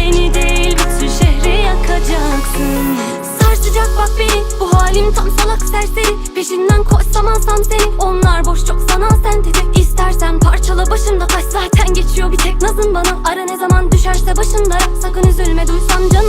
Beni değil bütün şehri yakacaksın. Sarsacak bak beni bu halim tam salak serseri. Peşinden koşsam alsam seni Onlar boş çok sana sen dedi İstersen parçala başımda taş zaten geçiyor. Bir tek nazın bana Ara ne zaman düşerse başımda. Sakın üzülme duysam can